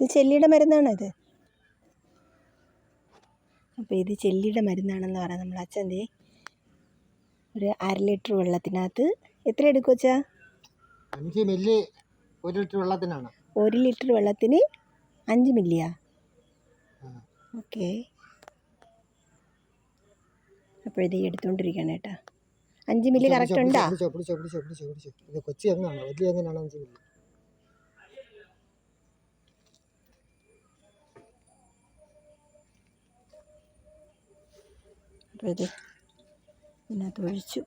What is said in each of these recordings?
ഇത് ചെല്ലിയുടെ മരുന്നാണോ ഇത് അപ്പോൾ ഇത് ചെല്ലിയുടെ മരുന്നാണെന്ന് പറയാം നമ്മൾ അച്ഛൻ ദേ. ഒരു അര ലിറ്റർ വെള്ളത്തിനകത്ത്. എത്ര എടുക്കും അച്ഛാ? അഞ്ച് മില്ലി ഒരു ലിറ്റർ വെള്ളത്തിനാണ്. ഒരു ലിറ്റർ വെള്ളത്തിന് അഞ്ച് മില്ലിയാ. ഓക്കെ. അപ്പോഴത് എടുത്തുകൊണ്ടിരിക്കുകയാണ് കേട്ടോ. അഞ്ച് മില്ലി കറക്റ്റ് ഉണ്ടോ? കൊച്ചി എങ്ങനെയാണ്? വലിയ എങ്ങനെയാണ് അഞ്ച് മില്ലി? ഇത് ഇതിനകത്ത് ഒഴിച്ചു.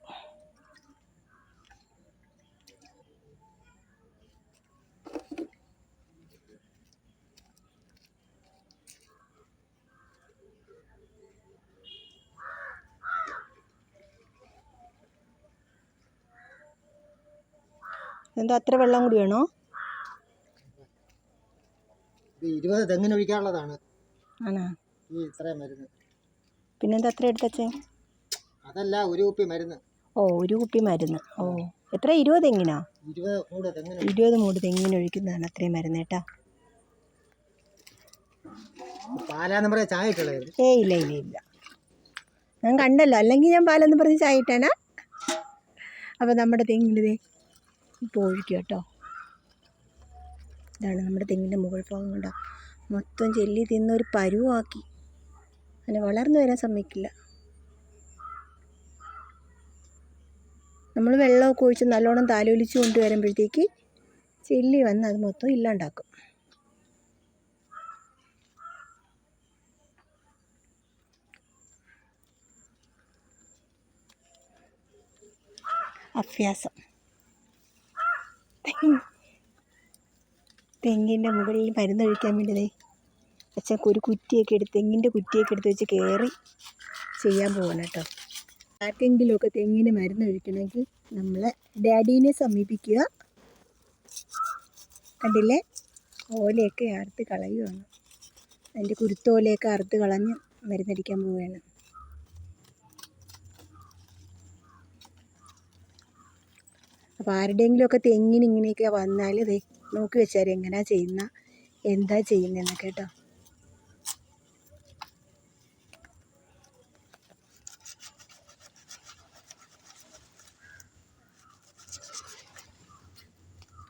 എന്തോ അത്ര വെള്ളം കൂടി വേണോ? ഇരുപത് തെങ്ങിന് ഒഴിക്കാനുള്ളതാണ് ആണോ? ഈ ഇത്രയും മരുന്ന് പിന്നെന്താ അത്ര എടുത്തച്ചേ? അതല്ല ഒരു കുപ്പി മരുന്ന്. ഓ ഒരു കുപ്പി മരുന്ന്. ഓ എത്ര? ഇരുപത് എങ്ങനാ? ഇരുപത് മൂട് തെങ്ങിന് ഒഴിക്കുന്നതാണ് അത്രയും മരുന്ന് കേട്ടാ? ഏ ഇല്ല ഇല്ല ഇല്ല. ഞാൻ കണ്ടല്ലോ. അല്ലെങ്കിൽ ഞാൻ പാലെന്ന് പറഞ്ഞ് ചായ ഇട്ടേനാ. അപ്പോൾ നമ്മുടെ തെങ്ങിന്റെ ഇപ്പോൾ ഒഴിക്കുക കേട്ടോ. ഇതാണ് നമ്മുടെ തെങ്ങിന്റെ മുകൾ ഭാഗം കൊണ്ട? മൊത്തം ചെല്ലി തിന്നൊരു പരുവാക്കി. അങ്ങനെ വളർന്നു വരാൻ സമ്മതിക്കില്ല. നമ്മൾ വെള്ളമൊക്കെ ഒഴിച്ച് നല്ലോണം താലോലിച്ച് കൊണ്ടുവരുമ്പോഴത്തേക്ക് ചെല്ലി വന്ന് അത് മൊത്തം ഇല്ലാണ്ടാക്കും. അഭ്യാസം. തെങ്ങിന്റെ മുകളിൽ മരുന്നൊഴിക്കാൻ വേണ്ടി ദേ അച്ഛൻ ഒരു കുറ്റിയൊക്കെ എടുത്ത് തെങ്ങിന്റെ കുറ്റിയൊക്കെ എടുത്ത് വെച്ച് കയറി ചെയ്യാൻ പോകണം കേട്ടോ. ആർക്കെങ്കിലുമൊക്കെ തെങ്ങിന് മരുന്ന് ഒഴിക്കണമെങ്കിൽ നമ്മളെ ഡാഡീനെ സമീപിക്കുക. കണ്ടില്ലേ? ഓലയൊക്കെ അറുത്ത് കളയുകയാണ് അതിന്റെ കുരുത്തോലയൊക്കെ അറുത്ത് കളഞ്ഞ് മരുന്നടിക്കാൻ പോവുകയാണ് അപ്പോൾ ആരുടെയെങ്കിലുമൊക്കെ തെങ്ങിന് ഇങ്ങനെയൊക്കെ വന്നാൽ നോക്കി വെച്ചാൽ എങ്ങനെയാണ് ചെയ്യുന്ന എന്താ ചെയ്യുന്നതെന്നൊക്കെ കേട്ടോ.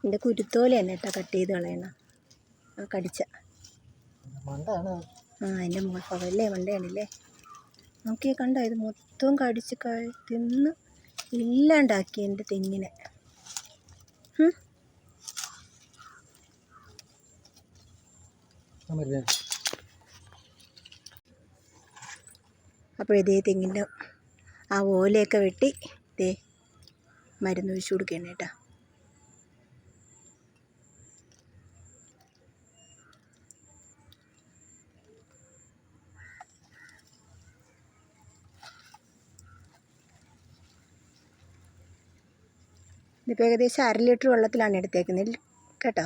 എന്റെ കുരുത്തോല തന്നെ കേട്ടോ കട്ട് ചെയ്ത് കളയണം. ആ കടിച്ച. ആ എന്റെ ഭാഗമല്ലേ മണ്ടയാണല്ലേ? നോക്കി കണ്ടോ? ഇത് മൊത്തം കടിച്ച് തിന്ന് ഇല്ലാണ്ടാക്കി എന്റെ തെങ്ങിനെ. അപ്പോഴേ തെങ്ങിന്റെ ആ ഓലയൊക്കെ വെട്ടി ദേ മരുന്ന് ഒഴിച്ചു കൊടുക്കുകയാണ് കേട്ടോ. ഇതിപ്പോൾ ഏകദേശം അര ലിറ്റർ വെള്ളത്തിലാണ് എടുത്തേക്കുന്നത്. കേട്ടോ?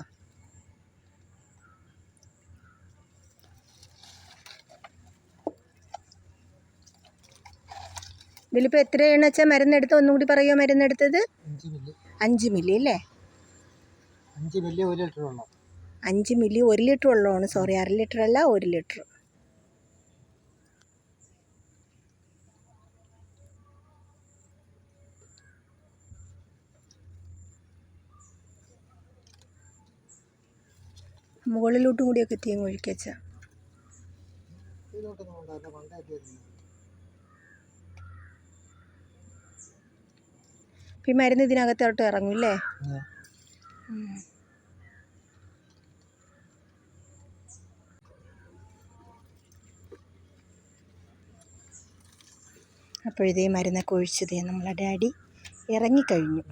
ഇതിലിപ്പോൾ എത്രയാണ് വെച്ചാൽ മരുന്നെടുത്ത്? ഒന്നും കൂടി പറയുമോ മരുന്നെടുത്തത്? അഞ്ച് മില്ലി. അല്ലേ? അഞ്ച് മില്ലി ഒരു ലിറ്റർ വെള്ളം. അഞ്ച് മില്ലി ഒരു ലിറ്റർ വെള്ളമാണ്. സോറി അര ലിറ്റർ അല്ല ഒരു ലിറ്റർ. മുകളിലോട്ടും കൂടിയൊക്കെ തീങ്ങ് ഒഴിക്കച്ച. ഈ മരുന്ന് ഇതിനകത്തോട്ട് ഇറങ്ങും അല്ലേ ആ. അപ്പോൾ ഇതേ മരുന്നൊക്കെ ഒഴിച്ചതേ നമ്മളെ ഡാഡി ഇറങ്ങിക്കഴിഞ്ഞു